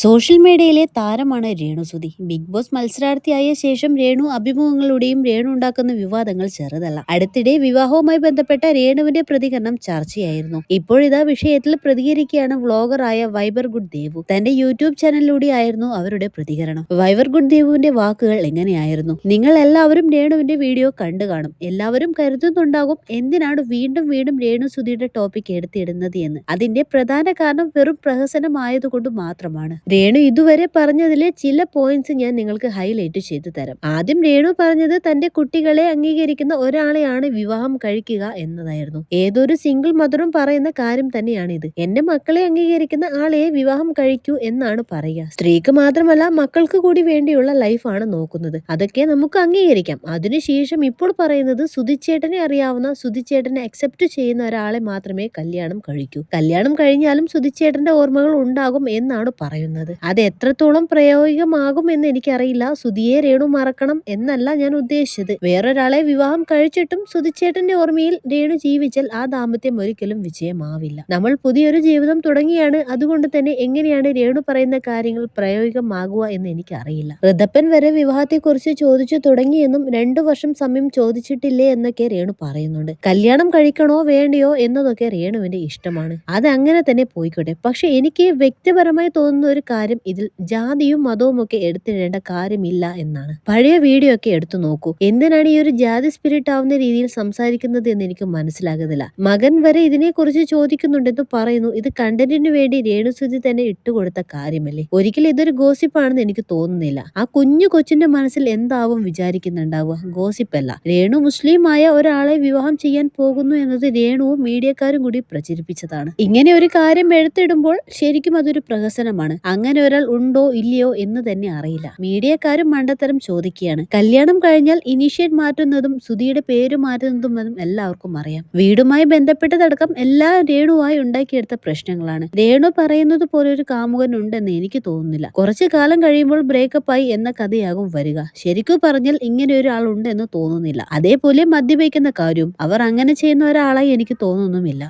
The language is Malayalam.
സോഷ്യൽ മീഡിയയിലെ താരമാണ് രേണു സുധി. ബിഗ് ബോസ് മത്സരാർത്ഥിയായ ശേഷം രേണു അഭിമുഖങ്ങളുടെയും രേണു ഉണ്ടാക്കുന്ന വിവാദങ്ങൾ ചെറുതല്ല. അടുത്തിടെ വിവാഹവുമായി ബന്ധപ്പെട്ട രേണുവിന്റെ പ്രതികരണം ചർച്ചയായിരുന്നു. ഇപ്പോഴിതാ വിഷയത്തിൽ പ്രതികരിക്കുകയാണ് വ്ളോഗറായ വൈബർ ഗുഡ് ദേവു. തന്റെ യൂട്യൂബ് ചാനലിലൂടെ ആയിരുന്നു അവരുടെ പ്രതികരണം. വൈബർ ഗുഡ് ദേവുവിന്റെ വാക്കുകൾ എങ്ങനെയായിരുന്നു? നിങ്ങൾ എല്ലാവരും രേണുവിന്റെ വീഡിയോ കണ്ടു കാണും. എല്ലാവരും കരുതുന്നുണ്ടാകും എന്തിനാണ് വീണ്ടും വീണ്ടും രേണു സുധിയുടെ ടോപ്പിക് എടുത്തിടുന്നത് എന്ന്. അതിന്റെ പ്രധാന കാരണം വെറും പ്രഹസനമായതുകൊണ്ട് മാത്രമാണ്. രേണു ഇതുവരെ പറഞ്ഞതിലെ ചില പോയിന്റ്സ് ഞാൻ നിങ്ങൾക്ക് ഹൈലൈറ്റ് ചെയ്തു തരാം. ആദ്യം രേണു പറഞ്ഞത് തന്റെ കുട്ടികളെ അംഗീകരിക്കുന്ന ഒരാളെയാണ് വിവാഹം കഴിക്കുക എന്നതായിരുന്നു. ഏതൊരു സിംഗിൾ മദറും പറയുന്ന കാര്യം തന്നെയാണ് ഇത് എന്റെ മക്കളെ അംഗീകരിക്കുന്ന ആളെ വിവാഹം കഴിക്കൂ എന്നാണ് പറയുക. സ്ത്രീക്ക് മാത്രമല്ല മക്കൾക്ക് കൂടി വേണ്ടിയുള്ള ലൈഫാണ് നോക്കുന്നത്. അതൊക്കെ നമുക്ക് അംഗീകരിക്കാം. അതിനുശേഷം ഇപ്പോൾ പറയുന്നത് സുധിച്ചേട്ടനെ അറിയാവുന്ന സുധിച്ചേട്ടനെ അക്സെപ്റ്റ് ചെയ്യുന്ന ഒരാളെ മാത്രമേ കല്യാണം കഴിക്കൂ. കല്യാണം കഴിഞ്ഞാലും സുധിച്ചേട്ടന്റെ ഓർമ്മകൾ ഉണ്ടാകും എന്നാണ് പറയുന്നത്. അത് എത്രത്തോളം പ്രായോഗികമാകും എന്ന് എനിക്കറിയില്ല. സുധിയെ രേണു മറക്കണം എന്നല്ല ഞാൻ ഉദ്ദേശിച്ചത്. വേറൊരാളെ വിവാഹം കഴിച്ചിട്ടും സുധിച്ചേട്ടന്റെ ഓർമ്മയിൽ രേണു ജീവിച്ചാൽ ആ ദാമ്പത്യം ഒരിക്കലും വിജയമാവില്ല. നമ്മൾ പുതിയൊരു ജീവിതം തുടങ്ങിയാണ്. അതുകൊണ്ട് തന്നെ എങ്ങനെയാണ് രേണു പറയുന്ന കാര്യങ്ങൾ പ്രായോഗികമാകുക എന്ന് എനിക്കറിയില്ല. ഋതപ്പൻ വരെ വിവാഹത്തെക്കുറിച്ച് ചോദിച്ചു തുടങ്ങിയെന്നും രണ്ടു വർഷം സമയം ചോദിച്ചിട്ടില്ലേ എന്നൊക്കെ രേണു പറയുന്നുണ്ട്. കല്യാണം കഴിക്കണോ വേണ്ടയോ എന്നതൊക്കെ രേണുവിന്റെ ഇഷ്ടമാണ്. അത് അങ്ങനെ തന്നെ പോയിക്കോട്ടെ. പക്ഷെ എനിക്ക് വ്യക്തിപരമായി തോന്നുന്ന ഒരു കാര്യം ഇതിൽ ജാതിയും മതവും ഒക്കെ എടുത്തിടേണ്ട കാര്യമില്ല എന്നാണ്. പഴയ വീഡിയോ ഒക്കെ എടുത്തു നോക്കൂ. എന്തിനാണ് ഈ ഒരു ജാതി സ്പിരിറ്റ് ആവുന്ന രീതിയിൽ സംസാരിക്കുന്നത് എന്ന് എനിക്ക് മനസ്സിലാകുന്നില്ല. മകൻ വരെ ഇതിനെക്കുറിച്ച് ചോദിക്കുന്നുണ്ടെന്ന് പറയുന്നു. ഇത് കണ്ടന്റിന് വേണ്ടി രേണുസുതി തന്നെ ഇട്ടുകൊടുത്ത കാര്യമല്ലേ? ഒരിക്കലും ഇതൊരു ഗോസിപ്പാണെന്ന് എനിക്ക് തോന്നുന്നില്ല. ആ കുഞ്ഞു കൊച്ചിന്റെ മനസ്സിൽ എന്താവും വിചാരിക്കുന്നുണ്ടാവുക? ഗോസിപ്പല്ല രേണു മുസ്ലിമായ ഒരാളെ വിവാഹം ചെയ്യാൻ പോകുന്നു എന്നത് രേണുവും മീഡിയക്കാരും കൂടി പ്രചരിപ്പിച്ചതാണ്. ഇങ്ങനെ ഒരു കാര്യം എടുത്തിടുമ്പോൾ ശരിക്കും അതൊരു പ്രഹസനമാണ്. അങ്ങനെ ഒരാൾ ഉണ്ടോ ഇല്ലയോ എന്ന് തന്നെ അറിയില്ല. മീഡിയക്കാരും മണ്ടത്തരം ചോദിക്കുകയാണ്. കല്യാണം കഴിഞ്ഞാൽ ഇനീഷ്യേറ്റ് മാറ്റുന്നതും സുധിയുടെ പേര് മാറ്റുന്നതും എല്ലാവർക്കും അറിയാം. വീടുമായി ബന്ധപ്പെട്ടതടക്കം എല്ലാ രേണുവായി ഉണ്ടാക്കിയെടുത്ത പ്രശ്നങ്ങളാണ്. രേണു പറയുന്നത് പോലെ ഒരു കാമുകൻ ഉണ്ടെന്ന് എനിക്ക് തോന്നുന്നില്ല. കുറച്ചു കാലം കഴിയുമ്പോൾ ബ്രേക്കപ്പ് ആയി എന്ന കഥയാകും വരിക. ശരിക്കും പറഞ്ഞാൽ ഇങ്ങനെ ഒരാൾ ഉണ്ടെന്ന് തോന്നുന്നില്ല. അതേപോലെ മദ്യപിക്കുന്ന കാര്യവും അവർ അങ്ങനെ ചെയ്യുന്ന ഒരാളായി എനിക്ക് തോന്നുന്നുമില്ല.